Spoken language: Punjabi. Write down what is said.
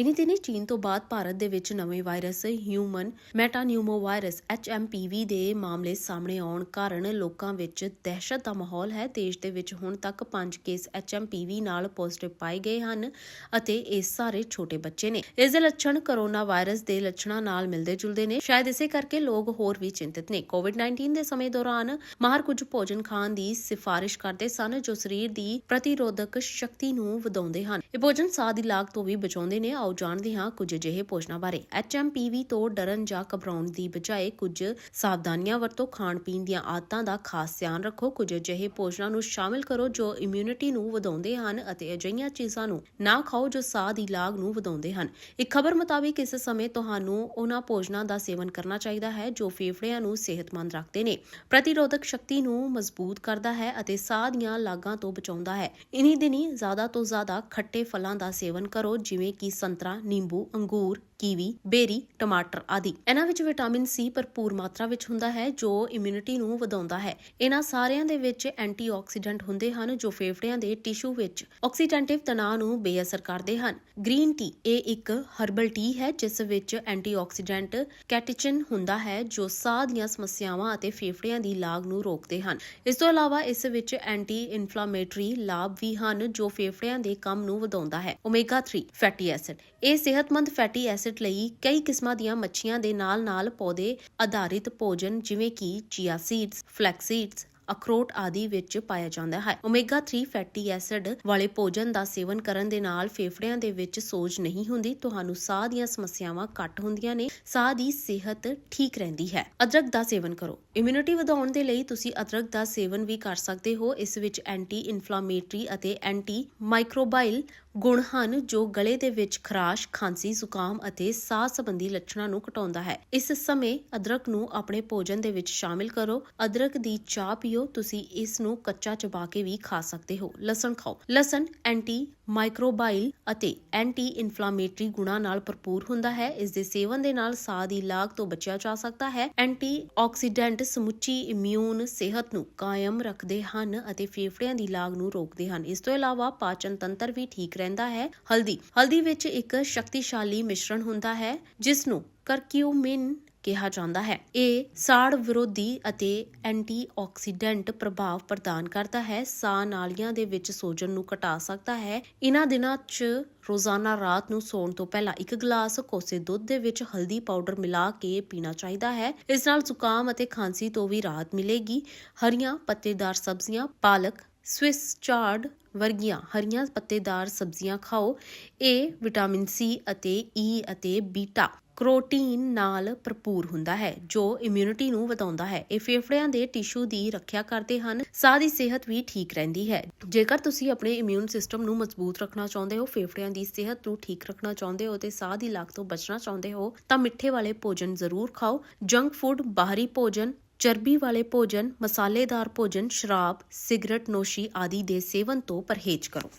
ਇਨੀ ਦਿਨੀ ਚੀਨ ਤੋਂ ਬਾਅਦ ਭਾਰਤ ਦੇ ਵਿੱਚ ਨਵੇਂ ਵਾਇਰਸ ਹਿਊਮਨ ਮੈਟਾਨਿਊਮੋਵਾਇਰਸ HMPV ਦੇ ਮਾਮਲੇ ਸਾਹਮਣੇ ਆਉਣ ਕਾਰਨ ਲੋਕਾਂ ਵਿੱਚ ਦਹਿਸ਼ਤ ਦਾ ਮਾਹੌਲ ਹੈ। ਦੇਸ਼ ਦੇ ਵਿੱਚ ਹੁਣ ਤੱਕ 5 ਕੇਸ HMPV ਨਾਲ ਪੋਜ਼ਿਟਿਵ ਪਾਏ ਗਏ ਹਨ ਅਤੇ ਇਹ ਸਾਰੇ ਛੋਟੇ ਬੱਚੇ ਨੇ। ਇਸ ਦੇ ਲੱਛਣ ਕਰੋਨਾ ਵਾਇਰਸ ਦੇ ਲੱਛਣਾਂ ਨਾਲ ਮਿਲਦੇ ਜੁਲਦੇ ਨੇ। ਸ਼ਾਇਦ ਇਸੇ ਕਰਕੇ ਲੋਕ ਹੋਰ ਵੀ ਚਿੰਤਿਤ ਨੇ। ਕੋਵਿਡ-19 ਦੇ ਸਮੇਂ ਦੌਰਾਨ ਮਾਹਰ ਕੁਝ ਭੋਜਨ ਖਾਣ ਦੀ ਸਿਫਾਰਿਸ਼ ਕਰਦੇ ਸਨ, ਜੋ ਸਰੀਰ ਦੀ ਪ੍ਰਤੀਰੋਧਕ ਸ਼ਕਤੀ ਨੂੰ ਵਧਾਉਂਦੇ ਹਨ। ਇਹ ਭੋਜਨ ਸਾਹ ਦੀ ਲਾਗ ਤੋਂ ਵੀ ਬਚਾਉਂਦੇ ਨੇ। ਆਓ ਜਾਣਦੇ ਹਾਂ ਕੁਝ ਅਜਿਹੇ ਭੋਜਨਾਂ ਬਾਰੇ। HMPV ਤੋਂ ਡਰਨ ਜਾਂ ਘਬਰਾਉਣ ਦੀ ਬਜਾਏ ਕੁਝ ਸਾਵਧਾਨੀਆਂ ਵਰਤੋ ਖਾਣ ਪੀਣ ਦੀਆਂ ਆਦਤਾਂ ਦਾ ਖਾਸ ਧਿਆਨ ਰੱਖੋ। ਕੁਝ ਅਜਿਹੇ ਭੋਜਨਾਂ ਨੂੰ ਸ਼ਾਮਿਲ ਕਰੋ ਜੋ ਇਮਿਊਨਿਟੀ ਨੂੰ ਵਧਾਉਂਦੇ ਹਨ ਅਤੇ ਅਜਿਹੀਆਂ ਚੀਜ਼ਾਂ ਨੂੰ ਨਾ ਖਾਓ ਜੋ ਸਾਹ ਦੀ ਲਾਗ ਨੂੰ ਵਧਾਉਂਦੇ ਹਨ। ਇੱਕ ਖਬਰ ਮੁਤਾਬਿਕ ਇਸ ਸਮੇਂ ਤੁਹਾਨੂੰ ਉਹਨਾਂ ਭੋਜਨਾਂ ਦਾ ਸੇਵਨ ਕਰਨਾ ਚਾਹੀਦਾ ਹੈ ਜੋ ਫੇਫੜਿਆਂ ਨੂੰ ਸਿਹਤਮੰਦ ਰੱਖਦੇ ਨੇ। ਪ੍ਰਤੀਰੋਧਕ ਸ਼ਕਤੀ ਨੂੰ ਮਜ਼ਬੂਤ ਕਰਦਾ ਹੈ ਅਤੇ ਸਾਹ ਦੀਆਂ ਲਾਗਾਂ ਤੋਂ ਬਚਾਉਂਦਾ ਹੈ। ਇਨੀ ਦਿਨੀ ਜ਼ਿਆਦਾ ਤੋਂ ਜ਼ਿਆਦਾ ਖੱਟੇ ਫਲਾਂ ਦਾ ਸੇਵਨ ਕਰੋ, ਜਿਵੇਂ ਕਿ ਸੰਤ ਸੰਤਰਾ ਨਿੰਬੂ, ਅੰਗੂਰ, ਕੀਵੀ, ਬੇਰੀ, ਟਮਾਟਰ ਆਦਿ। ਇਹਨਾਂ ਵਿੱਚ ਵਿਟਾਮਿਨ ਸੀ ਭਰਪੂਰ ਮਾਤਰਾ ਵਿੱਚ ਹੁੰਦਾ ਹੈ, ਜੋ ਇਮਿਊਨਿਟੀ ਨੂੰ ਵਧਾਉਂਦਾ ਹੈ। ਇਹਨਾਂ ਸਾਰਿਆਂ ਦੇ ਵਿੱਚ ਐਂਟੀਆਕਸੀਡੈਂਟ ਹੁੰਦੇ ਹਨ, ਜੋ ਫੇਫੜਿਆਂ ਦੇ ਟਿਸ਼ੂ ਵਿੱਚ ਆਕਸੀਡੈਂਟਿਵ ਤਣਾਅ ਨੂੰ ਬੇਅਸਰ ਕਰਦੇ ਹਨ। ਗ੍ਰੀਨ ਟੀ ਇਹ ਇੱਕ ਹਰਬਲ ਟੀ ਹੈ, ਜਿਸ ਵਿੱਚ ਐਂਟੀਆਕਸੀਡੈਂਟ ਕੈਟੇਚਿਨ ਹੁੰਦਾ ਹੈ, ਜੋ ਸਾਹ ਦੀਆਂ ਸਮੱਸਿਆਵਾਂ ਅਤੇ ਫੇਫੜਿਆਂ ਦੀ ਲਾਗ ਨੂੰ ਰੋਕਦੇ ਹਨ। ਇਸ ਤੋਂ ਇਲਾਵਾ ਇਸ ਵਿੱਚ ਐਂਟੀ ਇਨਫਲਾਮੇਟਰੀ ਲਾਭ ਵੀ ਹਨ, ਜੋ ਫੇਫੜਿਆਂ ਦੇ ਕੰਮ ਨੂੰ ਵਧਾਉਂਦਾ ਹੈ। ਓਮੇਗਾ 3 ਫੈਟੀ ਐਸਿਡ ਇਹ ਸਿਹਤਮੰਦ ਫੈਟੀ ਐਸਿਡ ਲਈ ਕਈ ਕਿਸਮਾਂ ਦੀਆਂ ਮੱਛੀਆਂ ਦੇ ਨਾਲ-ਨਾਲ ਪੌਦੇ ਆਧਾਰਿਤ ਭੋਜਨ ਜਿਵੇਂ ਕਿ ਚੀਆ ਸੀਡਸ ਫਲੈਕਸ ਸੀਡਸ ਅਖਰੋਟ ਆਦਿ ਵਿੱਚ ਪਾਇਆ ਜਾਂਦਾ ਹੈ। ਓਮੇਗਾ 3 ਫੈਟੀ ਐਸਿਡ ਵਾਲੇ ਭੋਜਨ ਦਾ ਸੇਵਨ ਕਰਨ ਦੇ ਨਾਲ ਫੇਫੜਿਆਂ ਦੇ ਵਿੱਚ ਸੋਜ ਨਹੀਂ ਹੁੰਦੀ ਤੁਹਾਨੂੰ ਸਾਹ ਦੀਆਂ ਸਮੱਸਿਆਵਾਂ ਘੱਟ ਹੁੰਦੀਆਂ ਨੇ ਸਾਹ ਦੀ ਸਿਹਤ ਠੀਕ ਰਹਿੰਦੀ ਹੈ। ਅਦਰਕ ਦਾ ਸੇਵਨ ਕਰੋ। ਇਮਿਊਨਿਟੀ ਵਧਾਉਣ ਦੇ ਲਈ ਤੁਸੀਂ ਅਦਰਕ ਦਾ ਸੇਵਨ ਵੀ ਕਰ ਸਕਦੇ ਹੋ। ਇਸ ਵਿੱਚ ਐਂਟੀ ਇਨਫਲਾਮੇਟਰੀ ਅਤੇ ਐਂਟੀ ਮਾਈਕਰੋਬਾਇਲ ਗੁਣ ਹਨ ਜੋ ਗਲੇ ਦੇ ਵਿੱਚ ਖਰਾਸ਼, ਖਾਂਸੀ, ਜ਼ੁਕਾਮ ਅਤੇ ਸਾਹ ਸੰਬੰਧੀ ਲੱਛਣਾਂ ਨੂੰ ਘਟਾਉਂਦਾ ਹੈ। ਇਸ ਸਮੇਂ ਅਦਰਕ ਨੂੰ ਆਪਣੇ ਭੋਜਨ ਦੇ ਵਿੱਚ ਸ਼ਾਮਿਲ ਕਰੋ। ਅਦਰਕ ਦੀ ਚਾਹ ਪੀਓ। ਤੁਸੀਂ ਇਸ ਨੂੰ ਕੱਚਾ ਚਬਾ ਕੇ ਵੀ ਖਾ ਸਕਦੇ ਹੋ। ਲਸਣ ਖਾਓ। ਲਸਣ ਐਂਟੀ ਮਾਈਕਰੋਬਾਈਲ ਅਤੇ ਐਂਟੀ ਇਨਫਲਾਮੇਟਰੀ ਗੁਣਾਂ ਨਾਲ ਭਰਪੂਰ ਹੁੰਦਾ ਹੈ। ਇਸ ਦੇ ਸੇਵਨ ਦੇ ਨਾਲ ਸਾਹ ਦੀ ਲਾਗ ਤੋਂ ਬਚਿਆ ਜਾ ਸਕਦਾ ਹੈ। ਐਂਟੀ ਆਕਸੀਡੈਂਟ ਸਮੁੱਚੀ ਇਮਿਊਨ ਸਿਹਤ ਨੂੰ ਕਾਇਮ ਰੱਖਦੇ ਹਨ ਅਤੇ ਫੇਫੜਿਆਂ ਦੀ ਲਾਗ ਨੂੰ ਰੋਕਦੇ ਹਨ। ਇਸ ਤੋਂ ਇਲਾਵਾ ਪਾਚਨ ਤੰਤਰ ਵੀ ਠੀਕ ਰਹਿੰਦਾ ਹੈ ਹਲਦੀ ਹਲਦੀ ਵਿੱਚ ਇੱਕ ਸ਼ਕਤੀਸ਼ਾਲੀ ਮਿਸ਼ਰਣ ਹੁੰਦਾ ਹੈ, ਜਿਸ ਨੂੰ ਕਰਕਿਊਮਿਨ ਕਿਹਾ ਜਾਂਦਾ ਹੈ। ਇਹ ਸਾੜ ਵਿਰੋਧੀ ਅਤੇ ਐਂਟੀਆਕਸੀਡੈਂਟ ਪ੍ਰਭਾਵ ਪ੍ਰਦਾਨ ਕਰਦਾ ਹੈ। ਸਾਹ ਨਾਲੀਆਂ ਦੇ ਵਿੱਚ ਸੋਜਨ ਨੂੰ ਘਟਾ ਸਕਦਾ ਹੈ। ਇਹਨਾਂ ਦਿਨਾਂ 'ਚ ਰੋਜ਼ਾਨਾ ਰਾਤ ਨੂੰ ਸੌਣ ਤੋਂ ਪਹਿਲਾਂ ਇੱਕ ਗਲਾਸ ਕੋਸੇ ਦੁੱਧ ਦੇ ਵਿੱਚ ਹਲਦੀ ਪਾਊਡਰ ਮਿਲਾ ਕੇ ਪੀਣਾ ਚਾਹੀਦਾ ਹੈ। ਇਸ ਨਾਲ ਜ਼ੁਕਾਮ ਅਤੇ ਖਾਂਸੀ ਤੋਂ ਵੀ ਰਾਹਤ ਮਿਲੇਗੀ। ਹਰੀਆਂ ਪੱਤੇਦਾਰ ਸਬਜ਼ੀਆਂ, ਪਾਲਕ, ਸਵਿਸ ਚਾਰਡ ਵਰਗੀਆਂ ਹਰੀਆਂ ਪੱਤੇਦਾਰ ਸਬਜ਼ੀਆਂ ਖਾਓ। ਇਹ ਵਿਟਾਮਿਨ ਸੀ ਅਤੇ ਈ ਅਤੇ ਬੀਟਾ ਕਰੋਟੀਨ ਨਾਲ ਭਰਪੂਰ ਹੁੰਦਾ ਹੈ, ਜੋ ਇਮਿਊਨਿਟੀ ਨੂੰ ਵਧਾਉਂਦਾ ਹੈ। ਇਹ ਫੇਫੜਿਆਂ ਦੇ ਟਿਸ਼ੂ ਦੀ ਰੱਖਿਆ ਕਰਦੇ ਹਨ, ਸਾਹ ਦੀ ਸਿਹਤ ਵੀ ਠੀਕ ਰਹਿੰਦੀ ਹੈ। ਜੇਕਰ ਤੁਸੀਂ ਆਪਣੇ ਇਮਿਊਨ ਸਿਸਟਮ ਨੂੰ ਮਜ਼ਬੂਤ ਰੱਖਣਾ ਚਾਹੁੰਦੇ ਹੋ, ਫੇਫੜਿਆਂ ਦੀ ਸਿਹਤ ਨੂੰ ਠੀਕ ਰੱਖਣਾ ਚਾਹੁੰਦੇ ਹੋ ਤੇ ਸਾਹ ਦੀ ਲਾਗ ਤੋਂ ਬਚਣਾ ਚਾਹੁੰਦੇ ਹੋ, ਤਾਂ ਮਿੱਠੇ ਵਾਲੇ ਭੋਜਨ ਜ਼ਰੂਰ ਖਾਓ। ਜੰਕ ਫੂਡ ਬਾਹਰੀ ਭੋਜਨ, ਚਰਬੀ ਵਾਲੇ ਭੋਜਨ, ਮਸਾਲੇਦਾਰ ਭੋਜਨ, ਸ਼ਰਾਬ, ਸਿਗਰਟ ਨੋਸ਼ੀ ਆਦਿ ਦੇ ਸੇਵਨ ਤੋਂ ਪਰਹੇਜ਼ ਕਰੋ।